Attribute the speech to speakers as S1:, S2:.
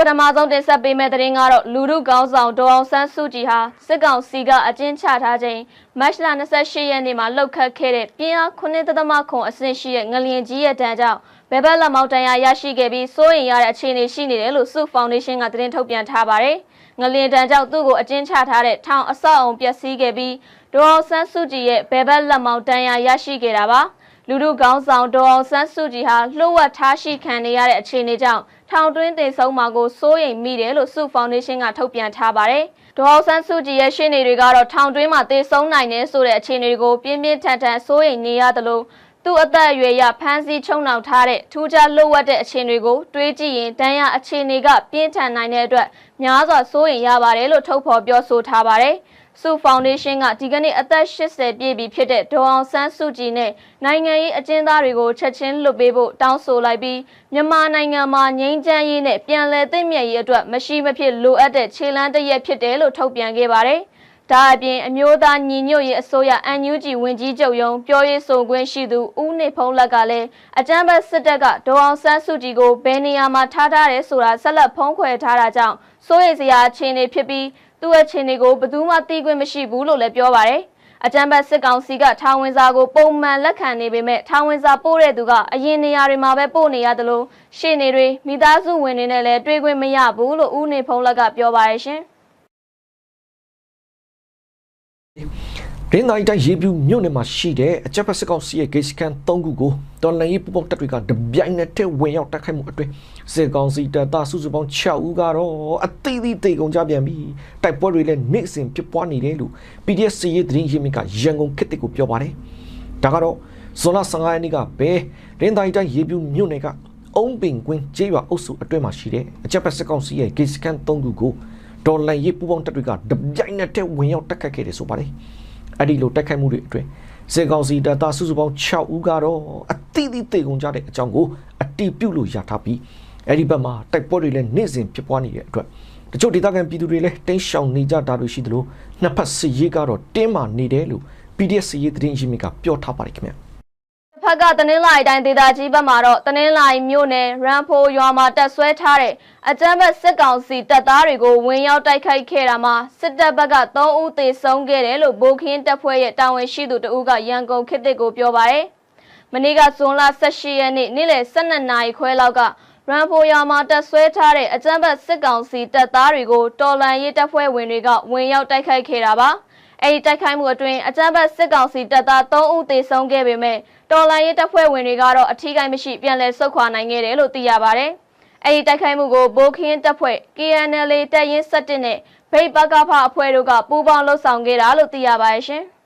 S1: ပထမဆုံးတင်ဆက်ပေးမယ့်သတင်းကတော့လူမှုကောင်းဆောင်ဒေါအောင်ဆန်းစုကြည်ဟာစစ်ကောင်စီကအကျဉ်းချထားခြင်းမတ်လ28ရက်နေ့မှာလှုပ်ခတ်ခဲ့တဲ့ပြင်းအား9.3ခုအဆင့်ရှိတဲ့ငလျင်ကြီးရဲ့တန်းကြောင့်ဘယ်ဘက်လက်မောက်တန်ရာရရှိခဲ့ပြီးစိုးရင်ရတဲ့အခြေအနေရှိနေတယ်လို့စုဖောင်ဒေးရှင်းကသတင်းထုတ်ပြန်ထားပါတယ်။ငလျင်တန်းကြောင့်သူ့ကိုအကျဉ်းချထားတဲ့ထောင်အဆောက်အုံပျက်စီးခဲ့ပြီးဒေါအောင်ဆန်းစုကြည်ရဲ့ဘယ်ဘက်လက်မောက်တန်ရာရရှိခဲ့တာပါ။ လူလူကောင်းဆောင်ဒေါအောင်ဆန်းစုကြည်ဟာလှုပ်ဝက်ထားရှိခံနေရတဲ့အခြေအနေကြောင့်ထောင်တွင်းတင်ဆုံးမှာကိုစိုးရိမ်မိတယ်လို့စုဖောင်ဒေးရှင်းကထုတ်ပြန်ထားပါတယ်။ဒေါအောင်ဆန်းစုကြည်ရဲ့ရှင်းနေတွေကတော့ထောင်တွင်းမှာတင်ဆုံးနိုင်တယ်ဆိုတဲ့အခြေအနေကိုပြင်းပြင်းထန်ထန်စိုးရိမ်နေရတယ်လို့သူ့အသက်အရွယ်ရဖမ်းဆီးချုံနှောင်ထားတဲ့ထူးခြားလှုပ်ဝက်တဲ့အခြေအနေကိုတွေးကြည့်ရင်တန်းရအခြေအနေကပြင်းထန်နိုင်တဲ့အတွက်များစွာစိုးရိမ်ရပါတယ်လို့ထုတ်ဖော်ပြောဆိုထားပါတယ်။ စုဖောင်ဒေးရှင်းကဒီကနေ့အသက်80ပြည့်ပြီဖြစ်တဲ့ဒေါအောင်ဆန်းစုကြည်နဲ့နိုင်ငံရေးအကျဉ်းသားတွေကိုချက်ချင်းလွတ်ပေးဖို့တောင်းဆိုလိုက်ပြီးမြန်မာနိုင်ငံမှာငြိမ်းချမ်းရေးနဲ့ပြန်လည်သင့်မြတ်ရေးအတွက်မရှိမဖြစ်လိုအပ်တဲ့ခြေလှမ်းတစ်ရက်ဖြစ်တယ်လို့ထုတ်ပြန်ခဲ့ပါတယ်။ဒါအပြင်အမျိုးသားညီညွတ်ရေးအစိုးရ NUG ဝင်ကြီးချုပ်ယုံပြောရေးဆိုခွင့်ရှိသူဦးနေဖုံးလက်ကလည်းအကြမ်းဖက်စစ်တပ်ကဒေါအောင်ဆန်းစုကြည်ကိုဘယ်နေရာမှာထားထားတယ်ဆိုတာဆက်လက်ဖုံးကွယ်ထားတာကြောင့်စိုးရိမ်စရာအခြေအနေဖြစ်ပြီး သူ့ရဲ့ခြေနေကိုဘယ်သူမှသိခွင့်မရှိဘူးလို့လည်းပြောပါတယ်။အကြံဘတ်စစ်ကောင်စီကထောင်ဝင်စာကိုပုံမှန်လက်ခံနေပေမဲ့ထောင်ဝင်စာပို့တဲ့သူကအရင်နေရာတွေမှာပဲပို့နေရတယ်လို့ရှေ့နေတွေမိသားစုဝင်တွေနဲ့လည်းတွေ့ခွင့်မရဘူးလို့ဦးနေဖုံးလက်ကပြောပါတယ်ရှင်။
S2: ရင်းတိုင်းတိုင်းရေပြူမြို့နယ်မှာရှိတဲ့အကြက်ဖက်စစ်ကောင်စီရဲ့ဂိတ်စကန်၃ခုကိုတော်လန်ရေးပူပေါင်းတပ်တွေကတပြိုင်နက်တည်းဝင်ရောက်တိုက်ခိုက်မှုအတွင်းစစ်ကောင်စီတပ်သားစုစုပေါင်း6ဦးကတော့အသေးသေးတေကုန်ကြပြန်ပြီတိုက်ပွဲတွေလည်းနေ့စဉ်ဖြစ်ပွားနေတယ်လို့ PDF စီရေးသတင်းရင်းမြစ်ကရန်ကုန်ခေတ်တစ်ကိုပြောပါတယ်ဒါကတော့ဇွန်လ15ရက်နေ့ကပဲရင်းတိုင်းတိုင်းရေပြူမြို့နယ်ကအုံးပင်ကွင်းကျေးရွာအုပ်စုအတွင်းမှာရှိတဲ့အကြက်ဖက်စစ်ကောင်စီရဲ့ဂိတ်စကန်၃ခုကို တော်လန်ရေးပူပေါင်းတပ်တွေကတပြိုင်နက်တည်းဝင်ရောက်တိုက်ခိုက်ခဲ့တယ်ဆိုပါတယ်အဲ့ဒီလိုတိုက်ခိုက်မှုတွေအတွင်းစေကောင်စီတပ်သားစုစုပေါင်း6ဦးကတော့အတိအသီးတေကုန်ကြတဲ့အကြောင်းကိုအတိပြုလို့ရထားပြီးအဲ့ဒီဘက်မှာတိုက်ပွဲတွေလည်းနေ့စဉ်ဖြစ်ပွားနေတဲ့အတွက်တချို့ဒေသခံပြည်သူတွေလည်းတင်းရှောင်နေကြတာတွေရှိသလိုနှစ်ဖက်စစ်ရေးကတော့တင်းမာနေတယ်လို့ PDF စစ်ရေးသတင်းရင်းမြစ်ကပြောထားပါတယ်ခင်ဗျာ
S1: ဖက်ကတနင်္လာရီတိုင်းဒေသကြီးဘက်မှာတော့တနင်္လာရီမြို့နယ်ရန်ဖိုရွာမှာတက်ဆွဲထားတဲ့အကြမ်းဖက်စစ်ကောင်စီတပ်သားတွေကိုဝင်ရောက်တိုက်ခိုက်ခဲ့တာမှာစစ်တပ်ဘက်က3ဦးသေဆုံးခဲ့တယ်လို့ဗိုလ်ခင်းတပ်ဖွဲ့ရဲ့တာဝန်ရှိသူတဦးကရန်ကုန်ခေတ်သစ်ကိုပြောပါတယ်။မနေ့ကဇွန်လ18ရက်နေ့နေ့လယ်12နာရီခွဲလောက်ကရန်ဖိုရွာမှာတက်ဆွဲထားတဲ့အကြမ်းဖက်စစ်ကောင်စီတပ်သားတွေကိုတော်လန်ရေးတပ်ဖွဲ့ဝင်တွေကဝင်ရောက်တိုက်ခိုက်ခဲ့တာပါ။အဲဒီတိုက်ခိုက်မှုအတွင်းအကြမ်းဖက်စစ်ကောင်စီတပ်သား3ဦးသေဆုံးခဲ့ပေမဲ့ တော်လိုင်းရေးတပ်ဖွဲ့ဝင်တွေကတော့အထီးကိုင်းမရှိပြန်လည်ဆုတ်ခွာနိုင်ခဲ့တယ်လို့သိရပါတယ်။အဲဒီတိုက်ခိုက်မှုကိုဘိုးခင်းတပ်ဖွဲ့ KNL တပ်ရင်း7နဲ့ဗိတ်ပကဖအဖွဲ့တို့ကပူးပေါင်းလှုပ်ဆောင်ခဲ့တာလို့သိရပါတယ်ရှင်။